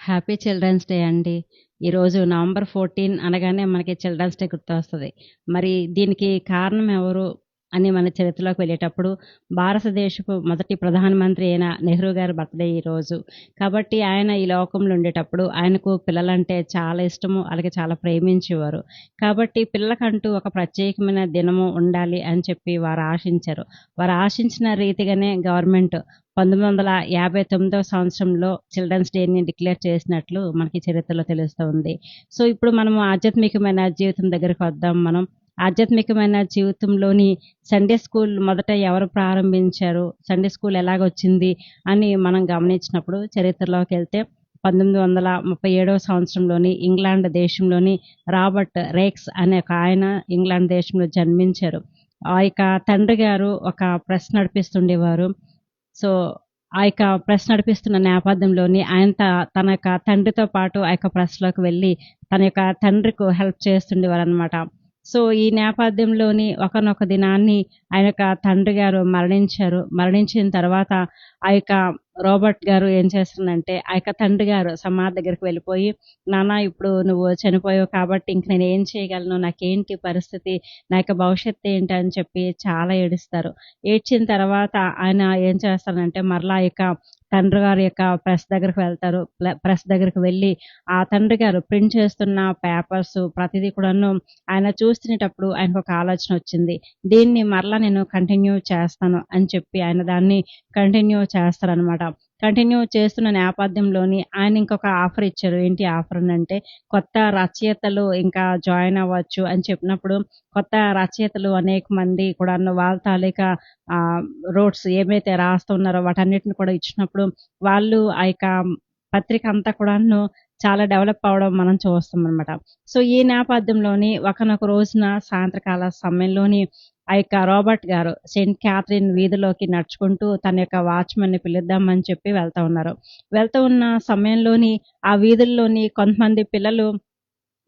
Happy children's day అండి. ఈరోజు November 14 అనగానే మనకి చిల్డ్రన్స్ డే గుర్తొస్తది. మరి దీనికి కారణం ఎవరు అని మన చరిత్రలోకి వెళ్ళేటప్పుడు భారతదేశపు మొదటి ప్రధానమంత్రి అయిన నెహ్రూ గారి బర్త్‌డే ఈరోజు. కాబట్టి ఆయన ఈ లోకంలో ఉండేటప్పుడు ఆయనకు పిల్లలంటే చాలా ఇష్టము. అలాగే చాలా ప్రేమించేవారు. కాబట్టి పిల్లలకంటూ ఒక ప్రత్యేకమైన దినము ఉండాలి అని చెప్పి వారు ఆశించారు. వారు ఆశించిన రీతిగానే గవర్నమెంట్ 1959 సంవత్సరంలో చిల్డ్రన్స్ డేని డిక్లేర్ చేసినట్లు మనకి చరిత్రలో తెలుస్తూ ఉంది. సో, ఇప్పుడు మనం ఆధ్యాత్మికమైన జీవితం దగ్గరికి వద్దాం మనం. ఆధ్యాత్మికమైన జీవితంలోని సండే స్కూల్ మొదట ఎవరు ప్రారంభించారు? సండే స్కూల్ ఎలాగొచ్చింది? అని మనం గమనించినప్పుడు చరిత్రలోకి వెళ్తే పంతొమ్మిది వందల ముప్పై ఏడవ సంవత్సరంలోని ఇంగ్లాండ్ దేశంలోని రాబర్ట్ రేక్స్ అనే ఒక ఆయన ఇంగ్లాండ్ దేశంలో జన్మించారు. ఆ యొక్క తండ్రి గారు ఒక ప్రెస్ నడిపిస్తుండేవారు. సో, ఆ యొక్క ప్రెస్ నడిపిస్తున్న నేపథ్యంలోని ఆయన తన యొక్క తండ్రితో పాటు ఆ యొక్క ప్రెస్‌లోకి వెళ్ళి తన యొక్క తండ్రికి హెల్ప్ చేస్తుండేవారు అనమాట సో, ఈ నేపథ్యంలోని ఒకనొక దినాన్ని ఆయన యొక్క తండ్రి గారు మరణించారు. మరణించిన తర్వాత ఆ యొక్క రాబర్ట్ గారు ఏం చేస్తుందంటే ఆ యొక్క తండ్రి గారు సమాధి దగ్గరికి వెళ్ళిపోయి, నాన్న ఇప్పుడు నువ్వు చనిపోయావు కాబట్టి ఇంక నేను ఏం చేయగలను? నాకేంటి పరిస్థితి? నా యొక్క భవిష్యత్తు ఏంటి? అని చెప్పి చాలా ఏడుస్తారు. ఏడ్చిన తర్వాత ఆయన ఏం చేస్తారంటే మరలా ఆ యొక్క తండ్రి గారి యొక్క ప్రెస్ దగ్గరికి వెళ్తారు. ప్రెస్ దగ్గరికి వెళ్ళి ఆ తండ్రి గారు ప్రింట్ చేస్తున్న పేపర్స్ ప్రతిదీ కూడాను ఆయన చూస్తునేటప్పుడు ఒక ఆలోచన వచ్చింది. దీన్ని మరలా నేను కంటిన్యూ చేస్తాను అని చెప్పి ఆయన దాన్ని కంటిన్యూ చేస్తారనమాట. కంటిన్యూ చేస్తున్న నేపథ్యంలోని ఆయన ఇంకొక ఆఫర్ ఇచ్చారు. ఏంటి ఆఫర్ అంటే కొత్త రచయితలు ఇంకా జాయిన్ అవ్వచ్చు అని చెప్పినప్పుడు కొత్త రచయితలు అనేక మంది కూడా వాళ్ళ తాలూకా రోడ్స్ ఏమైతే రాస్తున్నారో వాటన్నిటిని కూడా ఇచ్చినప్పుడు వాళ్ళు ఆ యొక్క పత్రిక అంతా కూడాను చాలా డెవలప్ అవ్వడం మనం చూస్తాం అనమాట సో, ఈ నేపథ్యంలోని ఒకనొక రోజున సాయంత్రకాల సమయంలోని ఆ యొక్క రాబర్ట్ గారు సెయింట్ క్యాథరిన్ వీధిలోకి నడుచుకుంటూ తన యొక్క వాచ్‌మెన్‌ని పిలుద్దామని చెప్పి వెళ్తా ఉన్నారు. వెళ్తూ ఉన్న సమయంలోని ఆ వీధుల్లోని కొంతమంది పిల్లలు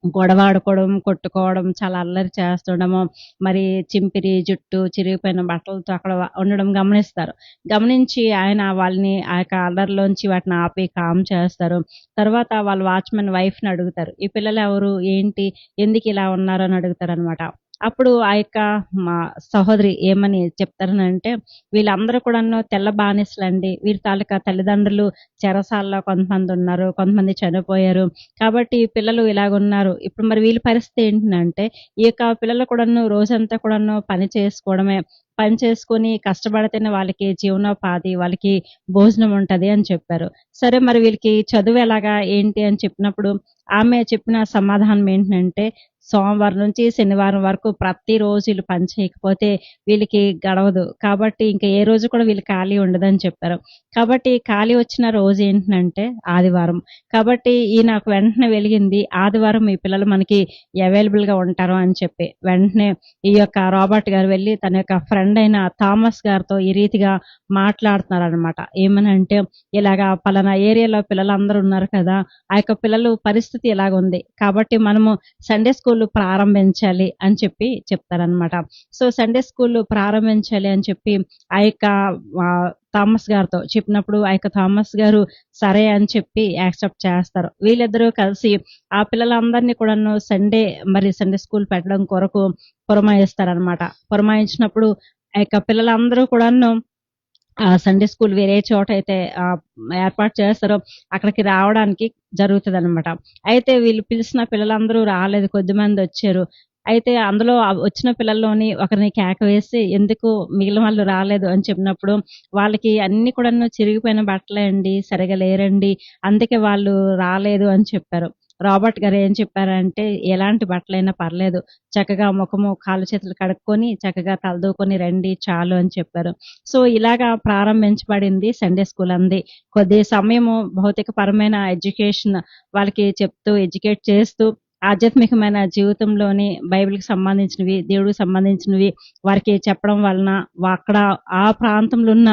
గొడవ ఆడుకోవడం, కొట్టుకోవడం, చాలా అల్లరి చేస్తుండము మరి చింపిరి జుట్టు, చిరిగిపోయిన బట్టలతో అక్కడ ఉండడం గమనిస్తారు. గమనించి ఆయన వాళ్ళని ఆ యొక్క అల్లరిలోంచి వాటిని ఆపి కామ్ చేస్తారు. తర్వాత వాళ్ళ వాచ్‌మెన్ వైఫ్‌ని అడుగుతారు. ఈ పిల్లలు ఎవరు ఏంటి? ఎందుకు ఇలా ఉన్నారు? అని అడుగుతారు అనమాట అప్పుడు ఆ యొక్క మా సహోదరి ఏమని చెప్తారనంటే, వీళ్ళందరూ కూడాను తెల్ల బానిసలండి. వీరి తాలూకా తల్లిదండ్రులు చెరసాల్లో కొంతమంది ఉన్నారు కొంతమంది చనిపోయారు. కాబట్టి ఈ పిల్లలు ఇలాగున్నారు. ఇప్పుడు మరి వీళ్ళ పరిస్థితి ఏంటంటే ఈ యొక్క పిల్లలు కూడాను రోజంతా కూడాను పని చేసుకోవడమే. పని చేసుకొని కష్టపడితేనే వాళ్ళకి జీవనోపాధి, వాళ్ళకి భోజనం ఉంటది అని చెప్పారు. సరే మరి వీళ్ళకి చదువు ఎలాగా? ఏంటి? అని చెప్పినప్పుడు ఆమె చెప్పిన సమాధానం ఏంటంటే, సోమవారం నుంచి శనివారం వరకు ప్రతిరోజు వీళ్ళు పని చేయకపోతే వీళ్ళకి గడవదు. కాబట్టి ఇంకా ఏ రోజు కూడా వీళ్ళు ఖాళీ ఉండదని చెప్పారు. కాబట్టి ఖాళీ వచ్చిన రోజు ఏంటంటే ఆదివారం. కాబట్టి ఈ నాకు వెంటనే వెలిగింది ఆదివారం ఈ పిల్లలు మనకి అవైలబుల్‌గా ఉంటారు అని చెప్పి. వెంటనే ఈ యొక్క రాబర్ట్ గారు వెళ్ళి తన యొక్క ఫ్రెండ్ అయిన థామస్ గారితో ఈ రీతిగా మాట్లాడుతున్నారనమాట. ఏమనంటే, ఇలాగా పలానా ఏరియాలో పిల్లలు అందరూ ఉన్నారు కదా! ఆ యొక్క పిల్లలు పరిస్థితి ఇలాగుంది. కాబట్టి మనము సండే స్కూల్ ప్రారంభించాలి అని చెప్పి చెప్తారనమాట. సో, సండే స్కూల్ ప్రారంభించాలి అని చెప్పి ఆ యొక్క థామస్ గారితో చెప్పినప్పుడు ఆ యొక్క థామస్ గారు సరే అని చెప్పి యాక్సెప్ట్ చేస్తారు. వీళ్ళిద్దరూ కలిసి ఆ పిల్లలందరిని కూడాను సండే మరి సండే స్కూల్ పెట్టడం కొరకు పురమాయిస్తారనమాట. పురమాయించినప్పుడు ఆ యొక్క పిల్లలందరూ కూడాను సండే స్కూల్ వేరే చోట అయితే ఏర్పాటు చేస్తారో అక్కడికి రావడానికి జరుగుతదనమాట. అయితే వీళ్ళు పిలిచిన పిల్లలందరూ రాలేదు. కొద్దిమందొచ్చారు. అయితే అందులో వచ్చిన పిల్లల్లోని ఒకరిని కేక వేసి, ఎందుకు మిగిలిన వాళ్ళు రాలేదు అని చెప్పినప్పుడు, వాళ్ళకి అన్ని కూడా చిరిగిపోయిన బట్టలే అండి. సరిగ్గా లేరండి. అందుకే వాళ్ళు రాలేదు అని చెప్పారు. రాబర్ట్ గారు ఏం చెప్పారంటే, ఎలాంటి బట్టలైనా పర్లేదు. చక్కగా ముఖము, కాళ్ళు, చేతులు కడుక్కొని చక్కగా తలదూకొని రండి చాలు అని చెప్పారు. సో, ఇలాగా ప్రారంభించబడింది సండే స్కూల్ అంది. కొద్ది సమయము భౌతిక పరమైన ఎడ్యుకేషన్ వాళ్ళకి చెప్తూ, ఎడ్యుకేట్ చేస్తూ ఆధ్యాత్మికమైన జీవితంలోని బైబిల్‌కి సంబంధించినవి, దేవుడికి సంబంధించినవి వారికి చెప్పడం వలన అక్కడ ఆ ప్రాంతంలో ఉన్న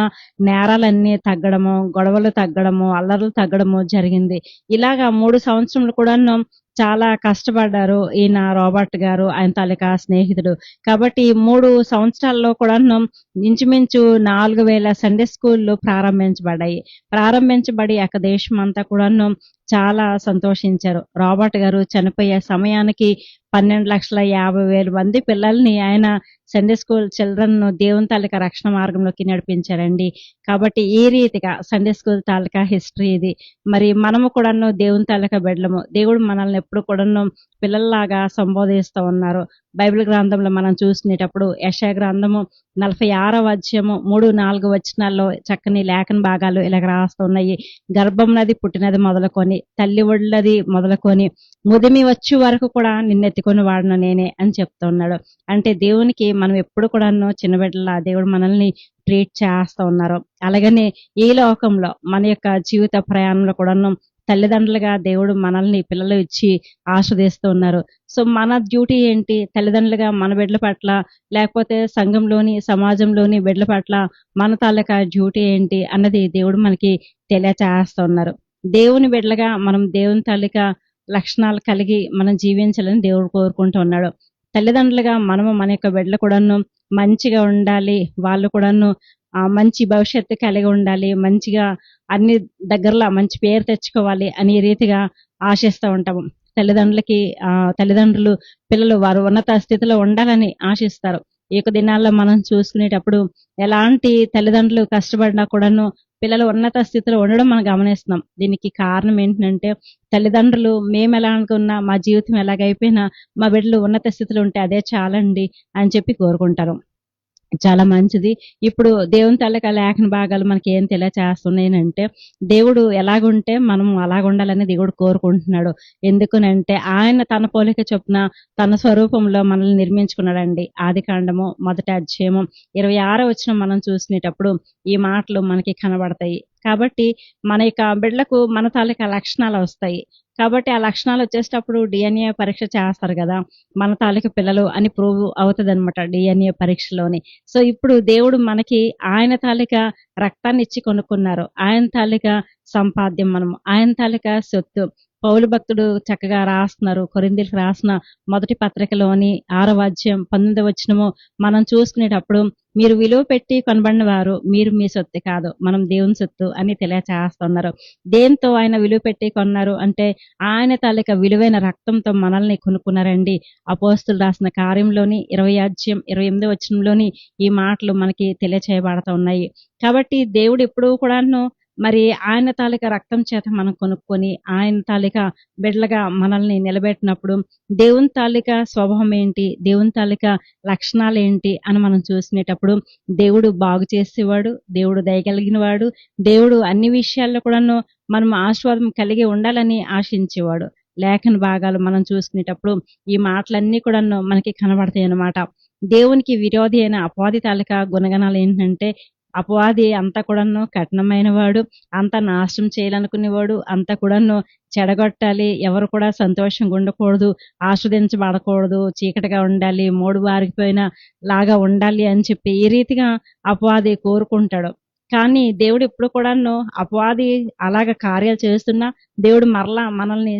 నేరాలన్నీ తగ్గడము, గొడవలు తగ్గడము, అల్లర్లు తగ్గడము జరిగింది. ఇలాగా మూడు సంవత్సరములు కూడాను చాలా కష్టపడ్డారు ఈయన రాబర్ట్ గారు, ఆయన తాలూకా స్నేహితుడు. కాబట్టి ఈ 3 సంవత్సరాల్లో కూడాను ఇంచుమించు 4000 సండే స్కూల్‌లు ప్రారంభించబడ్డాయి. ప్రారంభించబడి ఆ దేశం అంతా కూడాను చాలా సంతోషించారు. రాబర్ట్ గారు చనిపోయే సమయానికి పన్నెండు లక్షల యాభై వేల మంది పిల్లల్ని ఆయన సండే స్కూల్ చిల్డ్రన్ దేవుని తాలూకా రక్షణ మార్గంలోకి నడిపించారండి. కాబట్టి ఈ రీతిగా సండే స్కూల్ తాలూకా హిస్టరీ ఇది. మరి మనము కూడాను దేవుని తాలూకా బిడ్డలము. దేవుడు మనల్ని ఎప్పుడు కూడాను పిల్లల్లాగా సంబోధిస్తూ ఉన్నారు. బైబిల్ గ్రంథంలో మనం చూసుకునేటప్పుడు యశా గ్రంథము నలభై ఆరవ అధ్యయము మూడు నాలుగు వచనాల్లో చక్కని లేఖన భాగాలు ఇలాగ రాస్తున్నాయి గర్భం నది పుట్టినది మొదలుకొని తల్లి ఒళ్ళది మొదలుకొని ముదిమి వచ్చే వరకు కూడా నిన్నెత్తుకొని వాడను నేనే అని చెప్తున్నాడు. అంటే దేవునికి మనం ఎప్పుడు కూడాను చిన్నబిడ్డలా దేవుడు మనల్ని ట్రీట్ చేస్తూ ఉన్నారు. అలాగనే ఈ లోకంలో మన యొక్క జీవిత ప్రయాణంలో కూడాను తల్లిదండ్రులుగా దేవుడు మనల్ని పిల్లలు ఇచ్చి ఆస్వాదిస్తూ ఉన్నారు. సో మన డ్యూటీ ఏంటి? తల్లిదండ్రులుగా మన బిడ్డల పట్ల లేకపోతే సంఘంలోని సమాజంలోని బిడ్డల పట్ల మన తాలూకా డ్యూటీ ఏంటి అన్నది దేవుడు మనకి తెలియచేస్తూ ఉన్నారు. దేవుని బిడ్డలుగా మనం దేవుని తాలూకా లక్షణాలు కలిగి మనం జీవించాలని దేవుడు కోరుకుంటూ ఉన్నాడు. తల్లిదండ్రులుగా మనము మన యొక్క బిడ్డలు కూడాను మంచిగా ఉండాలి వాళ్ళు కూడాను మంచి భవిష్యత్తు కలిగి ఉండాలి మంచిగా అన్ని దగ్గరలో మంచి పేరు తెచ్చుకోవాలి అనే రీతిగా ఆశిస్తూ ఉంటాము. తల్లిదండ్రులకి తల్లిదండ్రులు పిల్లలు వారు ఉన్నత స్థితిలో ఉండాలని ఆశిస్తారు. ఈ యొక్క దినాల్లో మనం చూసుకునేటప్పుడు ఎలాంటి తల్లిదండ్రులు కష్టపడినా కూడాను పిల్లలు ఉన్నత స్థితిలో ఉండడం మనం గమనిస్తున్నాం. దీనికి కారణం ఏంటంటే తల్లిదండ్రులు మేము ఎలా అనుకున్నా మా జీవితం ఎలాగైపోయినా మా బిడ్డలు ఉన్నత స్థితిలో ఉంటే అదే చాలండి అని చెప్పి కోరుకుంటారు. చాలా మంచిది. ఇప్పుడు దేవుని తాలూకా లేఖన భాగాలు మనకి ఏం తెలియచేస్తున్నాయనంటే దేవుడు ఎలాగుంటే మనం అలాగుండాలని దేవుడు కోరుకుంటున్నాడు. ఎందుకునంటే ఆయన తన పోలిక చొప్పున తన స్వరూపంలో మనల్ని నిర్మించుకున్నాడండి. ఆది కాండము మొదటి అధ్యాయము ఇరవై ఆరో వచ్చిన మనం చూసినప్పుడు ఈ మాటలు మనకి కనబడతాయి. కాబట్టి మన యొక్క బిడ్డలకు మన తాలూకా లక్షణాలు వస్తాయి. కాబట్టి ఆ లక్షణాలు వచ్చేటప్పుడు డిఎన్ఏ పరీక్ష చేస్తారు కదా మన తాలూకు పిల్లలు అని ప్రూవ్ అవుతుంది అనమాట డిఎన్ఏ పరీక్షలోని. సో ఇప్పుడు దేవుడు మనకి ఆయన తాలూక రక్తాన్ని ఇచ్చి కొనుక్కున్నారు. ఆయన తాలూక సంపాద్యం మనము ఆయన తాలూకా సొత్తు. పౌలు భక్తుడు చక్కగా రాస్తున్నారు. కొరిందీలకు రాసిన మొదటి పత్రికలోని ఆరవాజ్యం పంతొమ్మిది వచ్చినము మనం చూసుకునేటప్పుడు మీరు విలువ పెట్టి కొనబడిన వారు మీరు మీ సొత్తు కాదు మనం దేవుని సొత్తు అని తెలియచేస్తున్నారు. దేంతో ఆయన విలువ పెట్టి కొన్నారు అంటే ఆయన తాలూకా విలువైన రక్తంతో మనల్ని కొనుక్కున్నారండి. అపోస్తులు రాసిన కార్యంలోని ఇరవై అధ్యాయం ఇరవై ఎనిమిది వచనంలోని ఈ మాటలు మనకి తెలియచేయబడతా ఉన్నాయి. కాబట్టి దేవుడు ఎప్పుడూ కూడాను మరి ఆయన తాలూకా రక్తం చేత మనం కొనుక్కొని ఆయన తాలూకా బిడ్డలుగా మనల్ని నిలబెట్టినప్పుడు దేవుని తాలూకా స్వభావం ఏంటి దేవుని తాలిక లక్షణాలు ఏంటి అని మనం చూసినప్పుడు దేవుడు బాగు చేసేవాడు దేవుడు దయగలిగిన వాడు దేవుడు అన్ని విషయాల్లో కూడాను మనం ఆశీర్వాదం కలిగి ఉండాలని ఆశించేవాడు. లేఖన భాగాలు మనం చూసుకునేటప్పుడు ఈ మాటలన్నీ కూడా మనకి కనబడతాయి అన్నమాట దేవునికి విరోధి అయిన అపాధి తాలూకా గుణగణాలు ఏంటంటే అపవాది అంతా కూడాను కఠినమైన వాడు అంత నాశనం చేయాలనుకునేవాడు అంతా కూడాను చెడగొట్టాలి ఎవరు కూడా సంతోషంగా ఉండకూడదు ఆస్వాదించబడకూడదు చీకటిగా ఉండాలి మూడు వారిపోయిన లాగా ఉండాలి అని చెప్పి ఈ రీతిగా అపవాది కోరుకుంటాడు. కానీ దేవుడు ఎప్పుడు కూడాను అపవాది అలాగ కార్యాలు చేస్తున్నా దేవుడు మరలా మనల్ని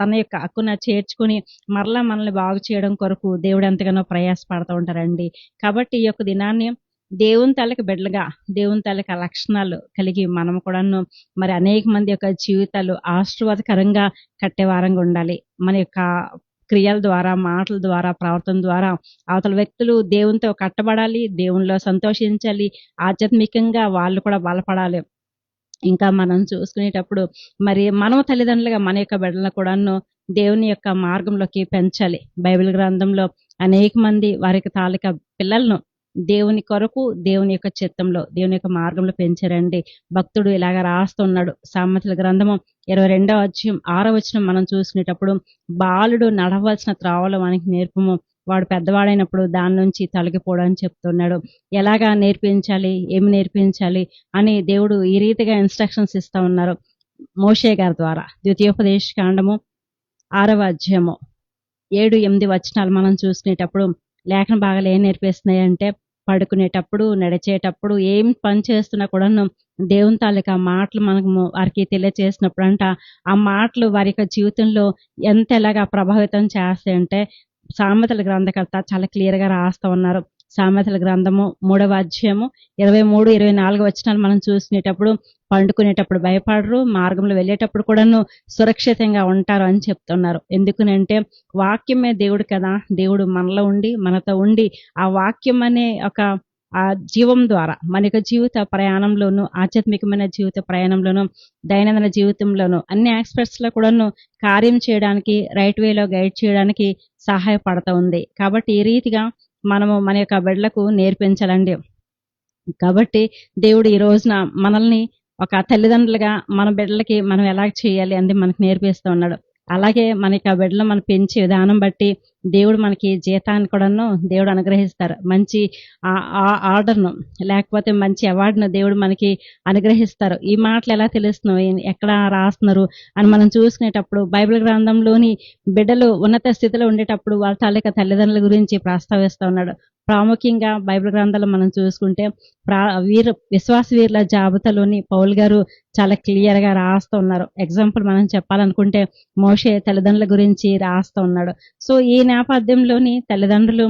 తన యొక్క హక్కున చేర్చుకుని మరలా మనల్ని బాగు చేయడం కొరకు దేవుడు ఎంతగానో ప్రయాసపడుతూ ఉంటారండి. కాబట్టి ఈ యొక్క దినాన్ని దేవుని తలకి బిడ్డలుగా దేవుని తలకి లక్షణాలు కలిగి మనం కూడాను మరి అనేక మంది యొక్క జీవితాలు ఆశీర్వాదకరంగా కట్టేవారంగా ఉండాలి. మన యొక్క క్రియల ద్వారా మాటల ద్వారా ప్రవర్తన ద్వారా అవతల వ్యక్తులు దేవునితో కట్టబడాలి దేవునిలో సంతోషించాలి ఆధ్యాత్మికంగా వాళ్ళు కూడా బలపడాలి. ఇంకా మనం చూసుకునేటప్పుడు మరి మనం తల్లిదండ్రులుగా మన యొక్క బిడ్డలను కూడాను దేవుని యొక్క మార్గంలోకి పెంచాలి. బైబిల్ గ్రంథంలో అనేక మంది వారికి తాలూకా పిల్లలను దేవుని కొరకు దేవుని యొక్క చిత్తంలో దేవుని యొక్క మార్గంలో పెంచారండి. భక్తుడు ఇలాగ రాస్తున్నాడు. సామెతల గ్రంథము ఇరవై రెండవ అధ్యాయం ఆరో వచనం మనం చూసుకునేటప్పుడు బాలుడు నడవలసిన త్రావలో మనకి నేర్పము. వాడు పెద్దవాడైనప్పుడు దాని నుంచి తొలగిపోవడం అని చెప్తున్నాడు. ఎలాగా నేర్పించాలి? ఏమి నేర్పించాలి? అని దేవుడు ఈ రీతిగా ఇన్స్ట్రక్షన్స్ ఇస్తా ఉన్నారు మోషే గారి ద్వారా. ద్వితీయోపదేశ కాండము ఆరవ అధ్యాయము ఏడు ఎనిమిది వచనాలు మనం చూసుకునేటప్పుడు లేఖన భాగాలు ఏం నేర్పిస్తున్నాయి అంటే పడుకునేటప్పుడు నడిచేటప్పుడు ఏం పని చేస్తున్నా కూడాను దేవుని తాలూకా మాటలు మనకు వారికి తెలియచేసినప్పుడు అంట ఆ మాటలు వారి యొక్క జీవితంలో ఎంత ఎలాగా ప్రభావితం చేస్తాయంటే సామెతల గ్రంథకర్త చాలా క్లియర్గా రాస్తా ఉన్నారు. సామెతల గ్రంథము మూడవ అధ్యాయము ఇరవై మూడు ఇరవై నాలుగు వచ్చినాలు మనం చూసుకునేటప్పుడు పండుకునేటప్పుడు భయపడరు మార్గంలో వెళ్ళేటప్పుడు కూడాను సురక్షితంగా ఉంటారు అని చెప్తున్నారు. ఎందుకునంటే వాక్యమే దేవుడు కదా దేవుడు మనలో ఉండి మనతో ఉండి ఆ వాక్యం అనే ఒక ఆ జీవం ద్వారా మన యొక్క జీవిత ప్రయాణంలోను ఆధ్యాత్మికమైన జీవిత ప్రయాణంలోను దైనందిన జీవితంలోను అన్ని ఆస్పెక్ట్స్లో కూడాను కార్యం చేయడానికి రైట్ వేలో గైడ్ చేయడానికి సహాయపడుతూ ఉంది. కాబట్టి ఈ రీతిగా మనము మన యొక్క బిడ్డలకు నేర్పించాలండి. కాబట్టి దేవుడు ఈ రోజున మనల్ని ఒక తల్లిదండ్రులుగా మన బిడ్డలకి మనం ఎలా చేయాలి అని మనకు నేర్పిస్తూ ఉన్నాడు. అలాగే మనకి ఆ బిడ్డలు మనం పెంచే విధానం బట్టి దేవుడు మనకి జీతాన్ని కూడాను దేవుడు అనుగ్రహిస్తారు. మంచి ఆ- ఆర్డర్ను లేకపోతే మంచి అవార్డును దేవుడు మనకి అనుగ్రహిస్తారు. ఈ మాటలు ఎలా తెలుస్తున్నాయి? ఎక్కడ రాస్తున్నారు? అని మనం చూసుకునేటప్పుడు బైబిల్ గ్రంథంలోని బిడ్డలు ఉన్నత స్థితిలో ఉండేటప్పుడు వాళ్ళ తాలూకా తల్లిదండ్రుల గురించి ప్రస్తావిస్తూ ఉన్నాడు. ప్రాముఖ్యంగా బైబిల్ గ్రంథాలు మనం చూసుకుంటే ప్రా వీర విశ్వాస వీరుల జాబితాలోని పౌల్ గారు చాలా క్లియర్గా రాస్తూ ఉన్నారు. ఎగ్జాంపుల్ మనం చెప్పాలనుకుంటే మోషే తల్లిదండ్రుల గురించి రాస్తూ ఉన్నాడు. సో ఈ నేపథ్యంలోని తల్లిదండ్రులు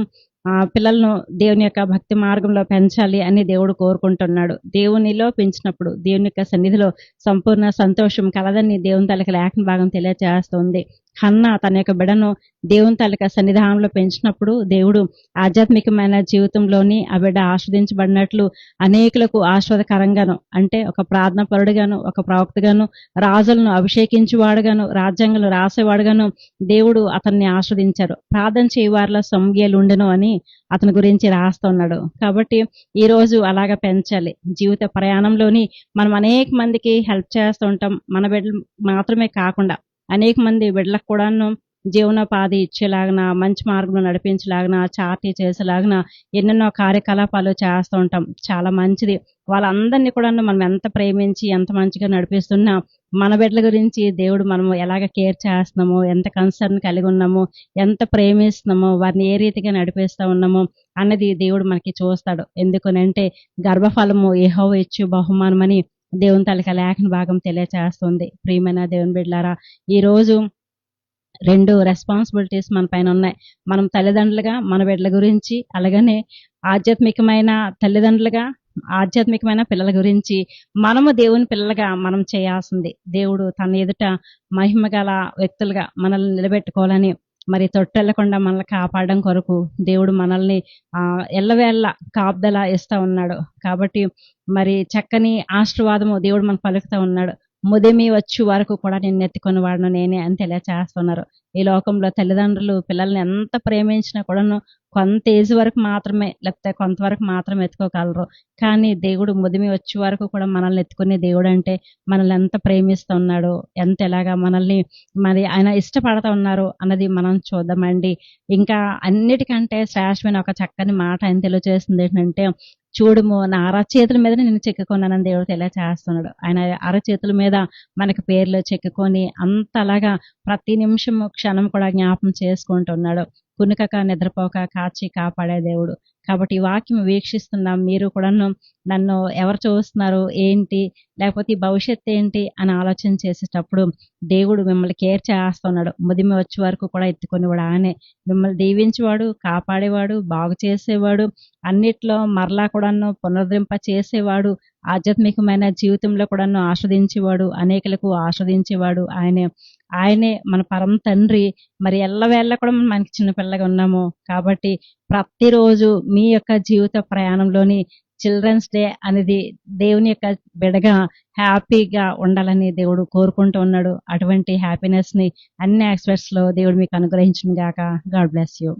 పిల్లలను దేవుని యొక్క భక్తి మార్గంలో పెంచాలి అని దేవుడు కోరుకుంటున్నాడు. దేవునిలో పెంచినప్పుడు దేవుని యొక్క సన్నిధిలో సంపూర్ణ సంతోషం కలదని దేవుని తలకి లేఖన భాగం తెలియజేస్తుంది కన్న తన యొక్క బిడను దేవుని తలక సన్నిధానంలో పెంచినప్పుడు దేవుడు ఆధ్యాత్మికమైన జీవితంలోని ఆ బిడ్డ ఆస్వాదించబడినట్లు అనేకులకు ఆస్వాదకరంగాను అంటే ఒక ప్రార్థన పరుడుగాను ఒక ప్రవక్తగాను రాజులను అభిషేకించేవాడుగాను రాజ్యాంగాలు రాసేవాడుగాను దేవుడు అతన్ని ఆస్వాదించారు. ప్రార్థన చేయవారిలో సంగ్యాలు ఉండను అని అతని గురించి రాస్తున్నాడు కాబట్టి ఈ రోజు అలాగా పెంచాలి. జీవిత ప్రయాణంలోని మనం అనేక మందికి హెల్ప్ చేస్తూ ఉంటాం. మన బిడ్డలు మాత్రమే కాకుండా అనేక మంది బిడ్డలకు కూడాను జీవనోపాధి ఇచ్చేలాగన మంచి మార్గంలో నడిపించేలాగన చాటి చేసేలాగన ఎన్నెన్నో కార్యకలాపాలు చేస్తూ ఉంటాం. చాలా మంచిది. వాళ్ళందరినీ కూడా మనం ఎంత ప్రేమించి ఎంత మంచిగా నడిపిస్తున్నా మన బిడ్డల గురించి దేవుడు మనము ఎలాగ కేర్ చేస్తున్నామో ఎంత కన్సర్న్ కలిగి ఉన్నాము ఎంత ప్రేమిస్తున్నామో వారిని ఏ రీతిగా నడిపిస్తా ఉన్నామో అన్నది దేవుడు మనకి చూస్తాడు. ఎందుకనంటే గర్భఫలము ఏహో ఇచ్చు బహుమానమని దేవుని తలక లేఖన భాగం తెలియచేస్తుంది. ప్రియమైన దేవుని బిడ్డలారా ఈ రోజు రెండు రెస్పాన్సిబిలిటీస్ మన పైన ఉన్నాయి. మనం తల్లిదండ్రులుగా మన బిడ్డల గురించి అలాగనే ఆధ్యాత్మికమైన తల్లిదండ్రులుగా ఆధ్యాత్మికమైన పిల్లల గురించి మనము దేవుని పిల్లలుగా మనం చేయాల్సింది. దేవుడు తన ఎదుట మహిమ గల వ్యక్తులుగా మనల్ని నిలబెట్టుకోవాలని మరి తొట్టెళ్ళకుండా మనల్ని కాపాడడం కొరకు దేవుడు మనల్ని ఆ ఎల్లవేళ్ళ కాపుదల ఇస్తా ఉన్నాడు. కాబట్టి మరి చక్కని ఆశీర్వాదము దేవుడు మనకు పలుకుతా ఉన్నాడు. ముదిమి వచ్చి వరకు కూడా నేను ఎత్తుకొని వాడను నేనే అని తెలియచేస్తున్నారు. ఈ లోకంలో తల్లిదండ్రులు పిల్లల్ని ఎంత ప్రేమించినా కూడాను కొంత ఏజ్ వరకు మాత్రమే లేకపోతే కొంతవరకు మాత్రమే ఎత్తుకోగలరు. కానీ దేవుడు ముదిమి వచ్చే వరకు కూడా మనల్ని ఎత్తుకునే దేవుడు అంటే మనల్ని ఎంత ప్రేమిస్తూ ఉన్నాడు ఎంత ఎలాగా మనల్ని మరి ఆయన ఇష్టపడతా ఉన్నారు అన్నది మనం చూద్దామండి. ఇంకా అన్నిటికంటే శ్రేష్టమైన ఒక చక్కని మాట ఆయన తెలియజేస్తుంది ఏంటంటే చూడుము నా అరచేతుల మీద నేను చెక్కుకున్నానని దేవుడు తెలియచేస్తున్నాడు. ఆయన అరచేతుల మీద మనకి పేర్లు చెక్కుకొని అంతలాగా ప్రతి నిమిషము క్షణం కూడా జ్ఞాపం చేసుకుంటున్నాడు. కునుకక నిద్రపోక కాచి కాపాడే దేవుడు. కాబట్టి ఈ వాక్యం వీక్షిస్తున్నాం. మీరు కూడా నన్ను ఎవరు చూస్తున్నారు ఏంటి లేకపోతే భవిష్యత్తు ఏంటి అని ఆలోచన చేసేటప్పుడు దేవుడు మిమ్మల్ని కేర్ చేస్తున్నాడు. ముదిమి వచ్చే వరకు కూడా ఎత్తుకునేవాడు ఆనే మిమ్మల్ని దీవించేవాడు కాపాడేవాడు బాగు చేసేవాడు అన్నిట్లో మరలా కూడాను పునరుద్ధరింప చేసేవాడు ఆధ్యాత్మికమైన జీవితంలో కూడాను ఆస్వాదించేవాడు అనేకులకు ఆస్వాదించేవాడు ఆయనే. ఆయనే మన పరమ తండ్రి. మరి ఎల్లవేళ్ళ కూడా మనం మనకి చిన్నపిల్లగా ఉన్నాము. కాబట్టి ప్రతిరోజు మీ యొక్క జీవిత ప్రయాణంలోని చిల్డ్రన్స్ డే అనేది దేవుని యొక్క బిడగా హ్యాపీగా ఉండాలని దేవుడు కోరుకుంటూ ఉన్నాడు. అటువంటి హ్యాపీనెస్ని అన్ని ఆస్పెక్ట్స్లో దేవుడు మీకు అనుగ్రహించిన గాక. God bless you.